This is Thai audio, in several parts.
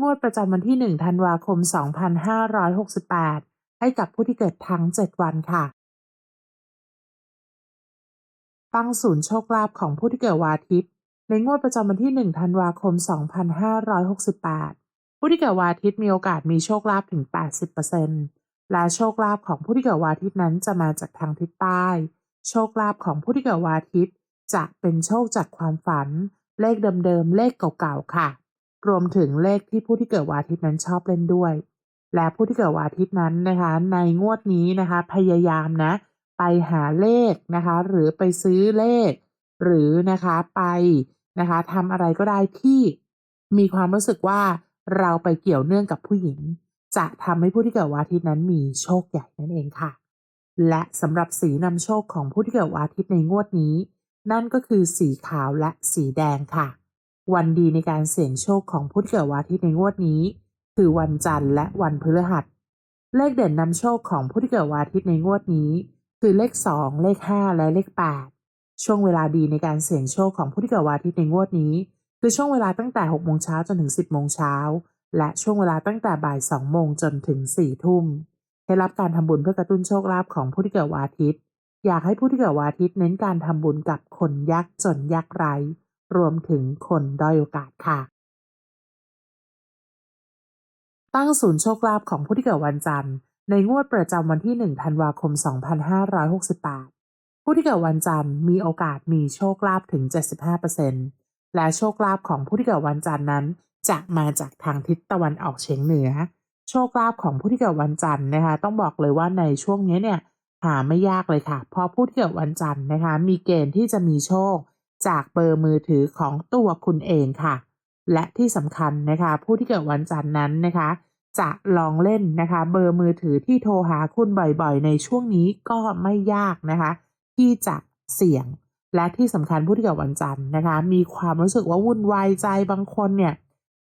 งวดประจำวันที่ 1 ธันวาคม 2568 ให้กับผู้ที่เกิดทั้ง 7 วันค่ะ ตั้งศูนย์โชคลาภของผู้ที่เกิดวันอาทิตย์ ในงวดประจำวันที่ 1 ธันวาคม 2568 ผู้ที่เกิดวันอาทิตย์มีโอกาสมีโชคลาภถึง 80%และโชคลาภของผู้ที่เกิดวันอาทิตย์นั้นจะมาจากทางทิศใต้ โชคลาภของผู้ที่เกิดวันอาทิตย์จะเป็นโชคจากความฝัน เลขเดิมๆ เลขเก่าๆ ค่ะ รวมถึงเลขที่ผู้ที่เกิดวันอาทิตย์นั้นชอบเล่นด้วย และผู้ที่เกิดวันอาทิตย์นั้นนะคะ ในงวดนี้นะคะ พยายามนะ ไปหาเลขนะคะ หรือไปซื้อเลข หรือนะคะไปนะคะทำอะไรก็ได้ที่มีความรู้สึกว่าเราไปเกี่ยวเนื่องกับผู้หญิง จะทำให้ผู้ที่เกิดวันอาทิตย์นั้นมีโชคใหญ่นั่นเองค่ะ และสำหรับสีนำโชคของผู้ที่เกิดวันอาทิตย์ในงวดนี้ นั่นก็คือสีขาวและสีแดงค่ะ วันดีในการเสี่ยงโชคของผู้ที่เกิดวันอาทิตย์ในงวดนี้ คือวันจันทร์และวันพฤหัส เลขเด่นนำโชคของผู้ที่เกิดวันอาทิตย์ในงวดนี้ คือเลข 2 เลข 5 และเลข 8 ช่วงเวลาดีในการเสี่ยงโชคของผู้ที่เกิดวันอาทิตย์ในงวดนี้ คือช่วงเวลาตั้งแต่6โมงเช้าจนถึง 10โมงเช้าและช่วงเวลาตั้งแต่บ่าย2โมงจนถึง4ทุ่มได้รับการทำบุญเพื่อกระตุ้นโชคลาภของผู้ที่เกิดวันอาทิตย์ อยากให้ผู้ที่เกิดวันอาทิตย์เน้นการทำบุญกับคนยากจนยากไร้ รวมถึงคนด้อยโอกาสค่ะ ตั้งศูนย์โชคลาภของผู้ที่เกิดวันจันทร์ ในงวดประจำวันที่ 1 ธันวาคม 2568 ผู้ที่เกิดวันจันทร์มีโอกาสมีโชคลาภถึง 75%และโชคลาภของผู้ที่เกิดวันจันทร์นั้นจะมาจากทางทิศตะวันออกเฉียงเหนือ โชคลาภของผู้ที่เกิดวันจันทร์นะคะ ต้องบอกเลยว่าในช่วงนี้เนี่ยหาไม่ยากเลยค่ะ เพราะผู้ที่เกิดวันจันทร์นะคะ มีเกณฑ์ที่จะมีโชค จากเบอร์มือถือของตัวคุณเองค่ะ และที่สำคัญนะคะ ผู้ที่เกิดวันจันทร์นั้นนะคะ จะลองเล่นนะคะ เบอร์มือถือที่โทรหาคุณบ่อยๆ ในช่วงนี้ก็ไม่ยากนะคะ ที่จะเสี่ยง และที่สำคัญผู้ที่เกิดวันจันทร์นะคะ มีความรู้สึกว่าวุ่นวายใจบางคนเนี่ย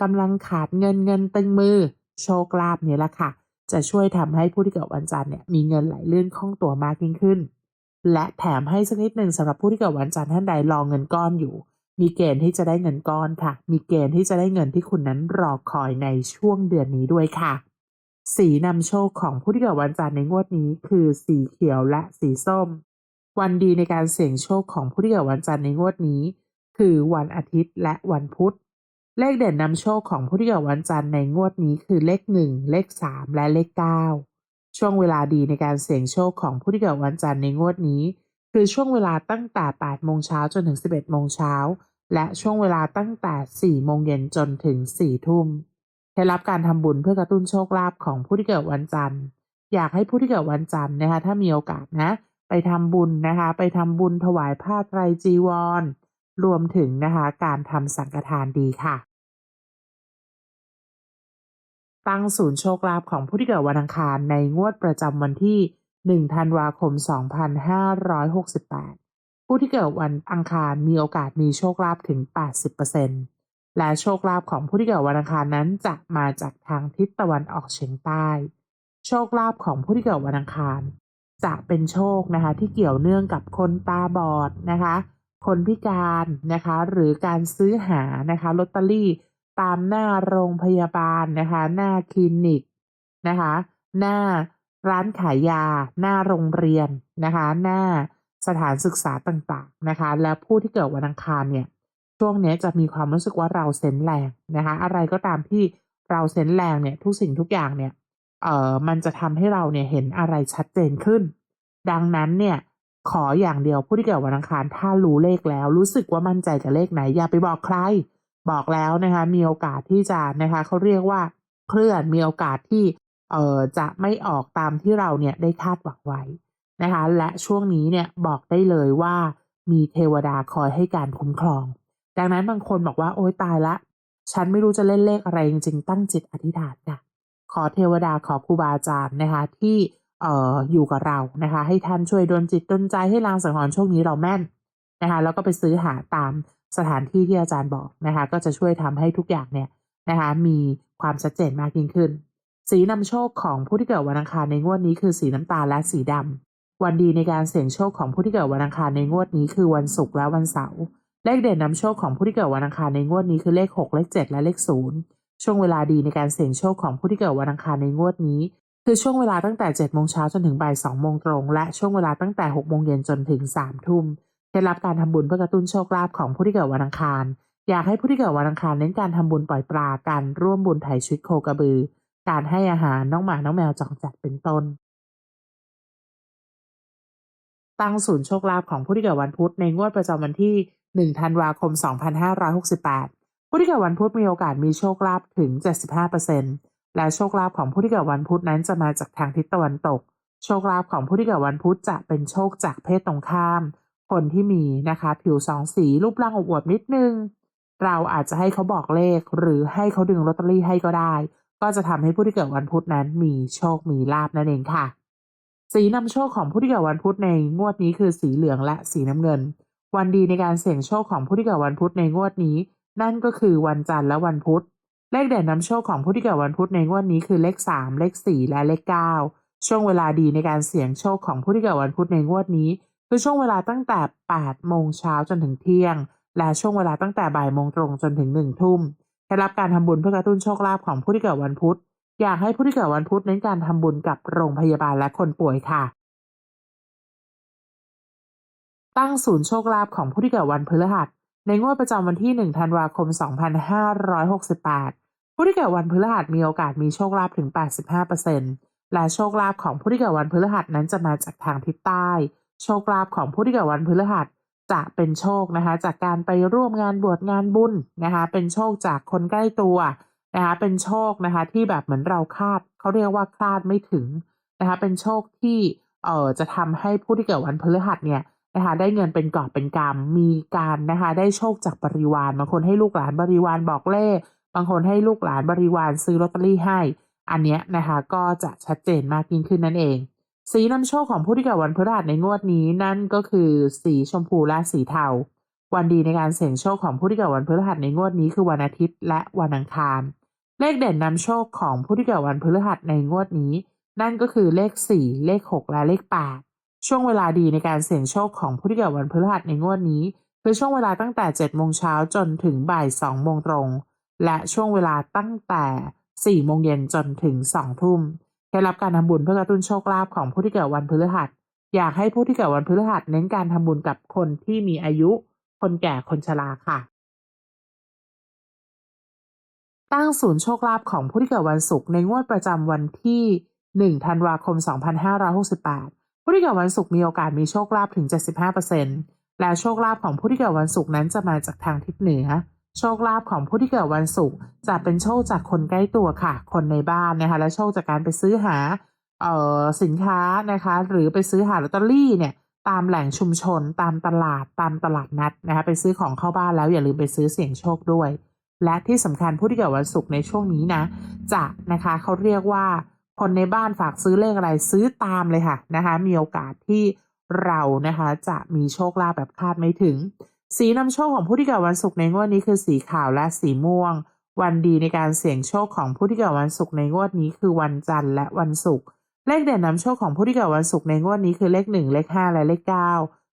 กำลังขาดเงินเงินตึงมือ โชคลาภเนี่ยแหละค่ะ จะช่วยทำให้ผู้ที่เกิดวันจันทร์เนี่ยมีเงินไหลเลื่อนคล่องตัวมากยิ่งขึ้น และแถมให้สักนิดหนึ่งสำหรับผู้ที่เกิดวันจันทร์ท่านใดรองเงินก้อนอยู่ มีเกณฑ์ที่จะได้เงินก้อนค่ะ มีเกณฑ์ที่จะได้เงินที่คุณนั้นรอคอยในช่วงเดือนนี้ด้วยค่ะ สีนำโชคของผู้ที่เกิดวันจันทร์ในงวดนี้ คือสีเขียวและสีส้ม วันดีในการเสี่ยงโชคของผู้ที่เกิดวันจันทร์ในงวดนี้ คือวันอาทิตย์และวันพุธ เลขเด่นนำโชคของผู้ที่เกิดวันจันทร์ในงวดนี้คือเลข1เลข3และเลข9 ช่วงเวลาดีในการเสี่ยงโชคของผู้ที่เกิดวันจันทร์ในงวดนี้ คือช่วงเวลาตั้งแต่ 8 โมงเช้าจนถึง 11 โมงเช้า และช่วงเวลาตั้งแต่ 4 โมงเย็นจนถึง 4 ทุ่มได้รับการทำบุญเพื่อกระตุ้นโชคลาภของผู้ที่เกิดวันจันทร์ อยากให้ผู้ที่เกิดวันจันทร์นะคะ ถ้ามีโอกาสนะ ไปทำบุญนะคะ ไปทำบุญถวายผ้าไตรจีวร รวมถึงนะคะ การทำสังฆทานดีค่ะ ตั้งศูนย์โชคลาภของผู้ที่เกิดวันอังคารในงวดประจำวันที่ 1 ธันวาคม 2568 ผู้ที่เกิดวันอังคารมีโอกาสมีโชคลาภถึง 80%และโชคลาภของผู้ที่เกิดวันอังคารนั้นจะมาจากทางทิศตะวันออกเฉียงใต้ โชคลาภของผู้ที่เกิดวันอังคาร จะเป็นโชคนะคะที่เกี่ยวเนื่องกับคนตาบอดนะคะ คนพิการนะคะ หรือการซื้อหานะคะลอตเตอรี่ ตามหน้าโรงพยาบาลนะคะ หน้าคลินิกนะคะ หน้าร้านขายยา หน้าโรงเรียนนะคะ หน้าสถานศึกษาต่างๆนะคะ และผู้ที่เกิดวันอังคารเนี่ย ช่วงนี้จะมีความรู้สึกว่าเราเซนแรงนะคะ อะไรก็ตามที่เราเซนแรงเนี่ย ทุกสิ่งทุกอย่างเนี่ย เอ่อ มันจะทำให้เราเนี่ยเห็นอะไรชัดเจนขึ้น ดังนั้นเนี่ย ขออย่างเดียวผู้ที่เกิดวันอังคารถ้ารู้เลขแล้ว รู้สึกว่ามั่นใจกับเลขไหนอย่าไปบอกใคร บอกแล้วนะคะมีโอกาสที่จะนะคะเขาเรียกว่าเคลื่อนมีโอกาสที่เอ่อจะไม่ออกตามที่เราเนี่ยได้คาดหวังไว้นะคะและช่วงนี้เนี่ยบอกได้เลยว่ามีเทวดาคอยให้การคุ้มครอง ดังนั้นบางคนบอกว่าโอ๊ยตายละ ฉันไม่รู้จะเล่นเลขอะไรจริงๆตั้งจิตอธิษฐานค่ะขอเทวดาขอครูบาอาจารย์นะคะที่เอ่ออยู่กับเรานะคะ ให้ท่านช่วยดลจิตดลใจให้ลางสังหรณ์ช่วงนี้เราแม่นนะคะแล้วก็ไปซื้อหาตาม สถานที่ที่อาจารย์บอกนะคะ ก็จะช่วยทำให้ทุกอย่างเนี่ยนะคะมีความชัดเจนมากยิ่งขึ้น สีนำโชคของผู้ที่เกิดวันอังคารในงวดนี้คือสีน้ำตาลและสีดำวันดีในการเสี่ยงโชคของผู้ที่เกิดวันอังคารในงวดนี้คือวันศุกร์และวันเสาร์เลขเด่นนำโชคของผู้ที่เกิดวันอังคารในงวดนี้คือเลข 6 เลข 7 และเลข 0 ช่วงเวลาดีในการเสี่ยงโชคของผู้ที่เกิดวันอังคารในงวดนี้ คือช่วงเวลาตั้งแต่7โมงเช้าจนถึงบ่าย2โมงตรง และช่วงเวลาตั้งแต่6โมงเย็นจนถึง3ทุ่ม เคล็ดลับการทำบุญเพื่อกระตุ้นโชคลาภของผู้ที่เกิดวันอังคาร อยากให้ผู้ที่เกิดวันอังคารเน้นการทำบุญปล่อยปลาการร่วมบุญไถ่ชีวิตโคกระบือ การให้อาหารน้องหมาน้องแมวจองจัดเป็นต้น ตั้งศูนย์โชคลาภของผู้ที่เกิดวันพุธในงวดประจำวันที่ 1 ธันวาคม 2568 ผู้ที่เกิดวันพุธมีโอกาสมีโชคลาภถึง 75%และโชคลาภของผู้ที่เกิดวันพุธนั้นจะมาจากทางทิศตะวันตก โชคลาภของผู้ที่เกิดวันพุธจะเป็นโชคจากเพศตรงข้าม คนที่มีนะคะ ผิวสองสีรูปร่างอวบๆนิดนึง เราอาจจะให้เขาบอกเลข หรือให้เขาดึงลอตเตอรี่ให้ก็ได้ ก็จะทำให้ผู้ที่เกิดวันพุธนั้นมีโชคมีลาบนั่นเองค่ะ สีนำโชคของผู้ที่เกิดวันพุธในงวดนี้คือสีเหลืองและสีน้ำเงิน วันดีในการเสี่ยงโชคของผู้ที่เกิดวันพุธในงวดนี้ นั่นก็คือวันจันทร์และวันพุธเลขเด่นนำโชคของผู้ที่เกิดวันพุธในงวดนี้คือเลข3เลข4และเลข9ช่วงเวลาดีในการเสี่ยงโชคของผู้ที่เกิดวันพุธในงวดนี้ คือช่วงเวลาตั้งแต่ 8 โมงเช้าจนถึงเที่ยง และช่วงเวลาตั้งแต่บ่ายโมงตรงจนถึง1ทุ่มเคล็ดลับการทำบุญเพื่อกระตุ้นโชคลาภของผู้ที่เกิดวันพุธ อยากให้ผู้ที่เกิดวันพุธเน้นการทำบุญกับโรงพยาบาลและคนป่วยค่ะ ตั้งศูนย์โชคลาภของผู้ที่เกิดวันพฤหัส ในงวดประจำวันที่ 1 ธันวาคม 2568 ผู้ที่เกิดวันพฤหัสมีโอกาสมีโชคลาภถึง 85%และโชคลาภของผู้ที่เกิดวันพฤหัสนั้นจะมาจากทางทิศใต้ โชคลาภของผู้ที่เกิดวันพฤหัสจะเป็นโชคนะคะ จากการไปร่วมงานบวชงานบุญนะคะ เป็นโชคจากคนใกล้ตัวนะคะ เป็นโชคนะคะที่แบบเหมือนเราคาดเขาเรียกว่าคาดไม่ถึงนะคะ เป็นโชคที่เอ่อจะทำให้ผู้ที่เกิดวันพฤหัสเนี่ยนะคะได้เงินเป็นกอบเป็นกำมีการนะคะได้โชคจากบริวารบางคนให้ลูกหลานบริวารบอกเลขบางคนให้ลูกหลานบริวารซื้อลอตเตอรี่ให้ อันเนี้ยนะคะก็จะชัดเจนมากยิ่งขึ้นนั่นเอง สีนำโชคของผู้ที่เกิดวันพฤหัสในงวดนี้นั่นก็คือสีชมพูและสีเทา วันดีในการเสี่ยงโชคของผู้ที่เกิดวันพฤหัสในงวดนี้คือวันอาทิตย์และวันอังคาร เลขเด่นนำโชคของผู้ที่เกิดวันพฤหัสในงวดนี้ นั่นก็คือเลข 4 เลข 6 และเลข 8 ช่วงเวลาดีในการเสี่ยงโชคของผู้ที่เกิดวันพฤหัสในงวดนี้ คือช่วงเวลาตั้งแต่7โมงเช้าจนถึงบ่าย2โมงตรง และช่วงเวลาตั้งแต่4โมงเย็นจนถึง2ทุ่ม ได้รับการทำบุญเพื่อกระตุ้นโชคลาภของผู้ที่เกิดวันพฤหัส อยากให้ผู้ที่เกิดวันพฤหัสเน้นการทำบุญกับคนที่มีอายุ คนแก่คนชราค่ะ ตั้งศูนย์โชคลาภของผู้ที่เกิดวันศุกร์ในงวดประจำวันที่ 1 ธันวาคม 2568 ผู้ที่เกิดวันศุกร์มีโอกาสมีโชคลาภถึง 75%และโชคลาภของผู้ที่เกิดวันศุกร์นั้นจะมาจากทางทิศเหนือ โชคลาภของผู้ที่เกิดวันศุกร์จะเป็นโชคจากคนใกล้ตัวค่ะ คนในบ้านนะคะ และโชคจากการไปซื้อหาเอ่อสินค้านะคะ หรือไปซื้อหาลอตเตอรี่เนี่ยตามแหล่งชุมชน ตามตลาดตามตลาดนัดนะคะ ไปซื้อของเข้าบ้านแล้วอย่าลืมไปซื้อเสี่ยงโชคด้วย และที่สำคัญผู้ที่เกิดวันศุกร์ในช่วงนี้นะ จะนะคะเขาเรียกว่าคนในบ้านฝากซื้อเลขอะไรซื้อตามเลยค่ะนะคะ มีโอกาสที่เรานะคะจะมีโชคลาภแบบคาดไม่ถึง สีนำโชคของผู้ที่เกิดวันศุกร์ในงวดนี้คือสีขาวและสีม่วง วันดีในการเสี่ยงโชคของผู้ที่เกิดวันศุกร์ในงวดนี้คือวันจันทร์และวันศุกร์เลขเด่นนำโชคของผู้ที่เกิดวันศุกร์ในงวดนี้คือเลขหนึ่งเลขห้าและเลขเก้า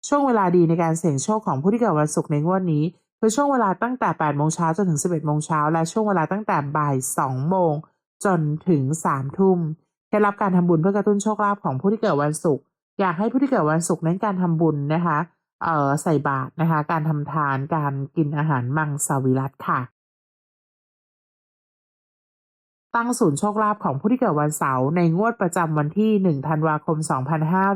ช่วงเวลาดีในการเสี่ยงโชคของผู้ที่เกิดวันศุกร์ในงวดนี้คือช่วงเวลาตั้งแต่8โมงเช้าจนถึง 11โมงเช้าและช่วงเวลาตั้งแต่บ่าย2โมงจนถึง3ทุ่มเคล็ดลับการทำบุญเพื่อกระตุ้นโชคลาภของผู้ที่เกิดวันศุกร์อยากให้ผู้ที่เกิดวันศุกร์เน้นการทำบุญนะคะ เอ่อใส่บาตรนะคะ การทำทานการกินอาหารมังสวิรัตค่ะ ตั้งศูนย์โชคลาภของผู้ที่เกิดวันเสาร์ในงวดประจำวันที่ 1 ธันวาคม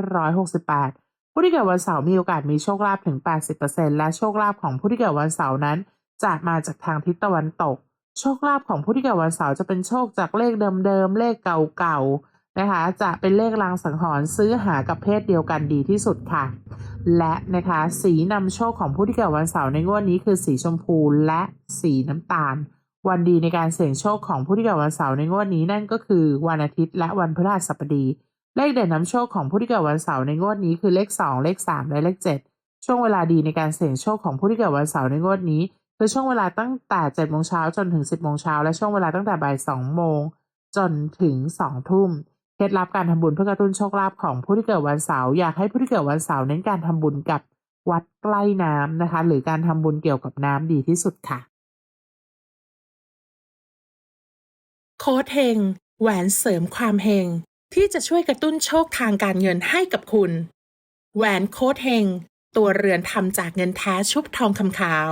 2568 ผู้ที่เกิดวันเสาร์มีโอกาสมีโชคลาภถึง 80%และโชคลาภของผู้ที่เกิดวันเสาร์นั้น จะมาจากทางทิศตะวันตก โชคลาภของผู้ที่เกิดวันเสาร์จะเป็นโชคจากเลขเดิมๆเลขเก่าๆ นะคะจะเป็นเลขลางสังหรณ์ซื้อหากับเพศเดียวกันดีที่สุดค่ะ และนะคะสีนำโชคของผู้ที่เกิดวันเสาร์ในงวดนี้คือสีชมพูและสีน้ำตาล วันดีในการเสี่ยงโชคของผู้ที่เกิดวันเสาร์ในงวดนี้นั่นก็คือวันอาทิตย์และวันพฤหัสบดี เลขเด่นนำโชคของผู้ที่เกิดวันเสาร์ในงวดนี้คือเลข 2 เลข 3 และเลข 7 ช่วงเวลาดีในการเสี่ยงโชคของผู้ที่เกิดวันเสาร์ในงวดนี้คือช่วงเวลาตั้งแต่7โมงเช้าจนถึง 10โมงเช้าและช่วงเวลาตั้งแต่บ่าย2โมงจนถึง2ทุ่ม เคล็ดลับการทำบุญเพื่อกระตุ้นโชคลาภของผู้ที่เกิดวันเสาร์อยากให้ผู้ที่เกิดวันเสาร์เน้นการทำบุญกับวัดใกล้น้ำนะคะ หรือการทำบุญเกี่ยวกับน้ำดีที่สุดค่ะ โค้ดเฮงแหวนเสริมความเฮงที่จะช่วยกระตุ้นโชคทางการเงินให้กับคุณ แหวนโค้ดเฮงตัวเรือนทำจากเงินแท้ชุบทองคำขาว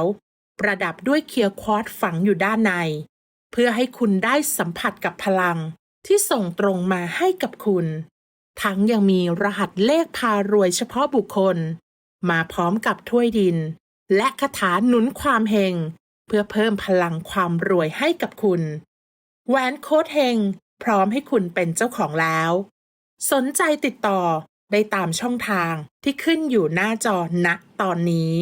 ประดับด้วยเคียวควอตฝังอยู่ด้านใน เพื่อให้คุณได้สัมผัสกับพลัง ที่ส่งตรงมาให้กับคุณ ทั้งยังมีรหัสเลขพารวยเฉพาะบุคคล มาพร้อมกับถ้วยดิน และคาถาหนุนความเฮงเพื่อเพิ่มพลังความรวยให้กับคุณแหวนโค้ดเฮงพร้อมให้คุณเป็นเจ้าของแล้ว สนใจติดต่อได้ตามช่องทางที่ขึ้นอยู่หน้าจอณตอนนี้